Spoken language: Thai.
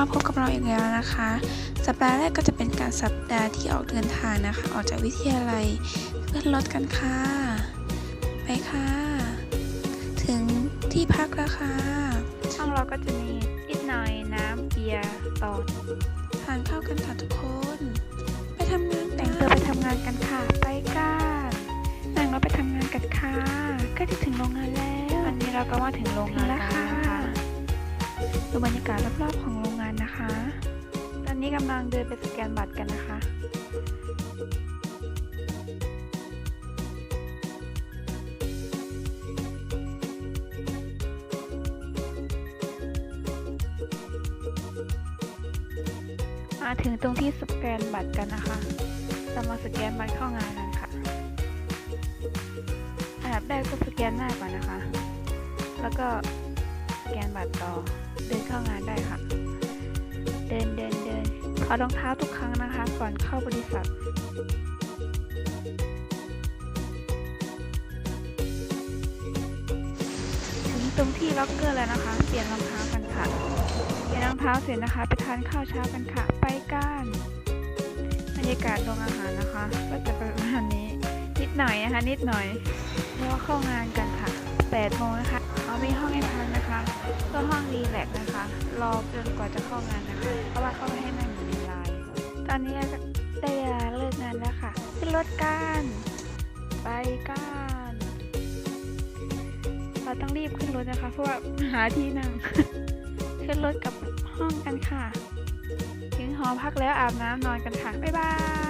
มาพบกับเราอีกแล้วนะคะ สัปดาห์แรกก็จะเป็นการสัปดาห์ที่ออกเดินทางนะคะ ออกจากวิทยาลัยขึ้นรถกันค่ะ ไปค่ะ ถึงที่พักแล้วค่ะห้องเราก็จะมีนิดหน่อยน้ำเบียร์ต่อทานข้าวกันค่ะทุกคน ไปทำงานแต่แต่งงตัตัววไปไปทำงานกันค่ะ ไปกันนั่งรถไปทำงานกันค่ะใก็จะถึงโรงงานแล้ววันนี้เราก็มาถึงโรงถึงางนแล้วค่ะค่ะ ดูบรรยากาศรอบๆของโรงงานนะคะ ตอนนี้กำลังเดินไปสแกนบัตรกันนะคะมาถึงตรงที่สแกนบัตรกันนะคะ จะมาสแกนบัตรเข้างานกันค่ะอันดับแรกก็สแกนหน้าก่อนนะคะ แล้วก็สแกนบัตรต่อ เดินเข้างานได้ค่ะ เดินเดินเดินถอดรองเท้าทุกครั้งนะคะ ก่อนเข้าบริษัทถึงตรงที่ล็อกเกอร์แล้วนะคะ เปลี่ยนรองเท้ากันค่ะ เปลี่ยนรองเท้าเสร็จนะคะ ไปทานข้าวเช้ากันค่ะ ไปกันบรรยากาศโรงอาหารนะคะ ก็จะประมาณนี้นิดหน่อยนะคะ นิดหน่อยแล้วเข้างานกันค่ะ8โมงนะคะเขามีห้อง ก็ห้องรีแลกนะคะ รอจนกว่าจะเข้างานนะคะ เพราะว่าเขาไม่ให้นั่งอยู่ในไลน์ตอนนี้ได้เวลาเลิกงานแล้วค่ะ ขึ้นรถกันไปกันเราต้องรีบขึ้นรถนะคะ เพราะว่าหาที่นั่ง ขึ้นรถกลับห้องกันค่ะ ถึงหอพักแล้วอาบน้ำนอนกันค่ะ บ๊ายบาย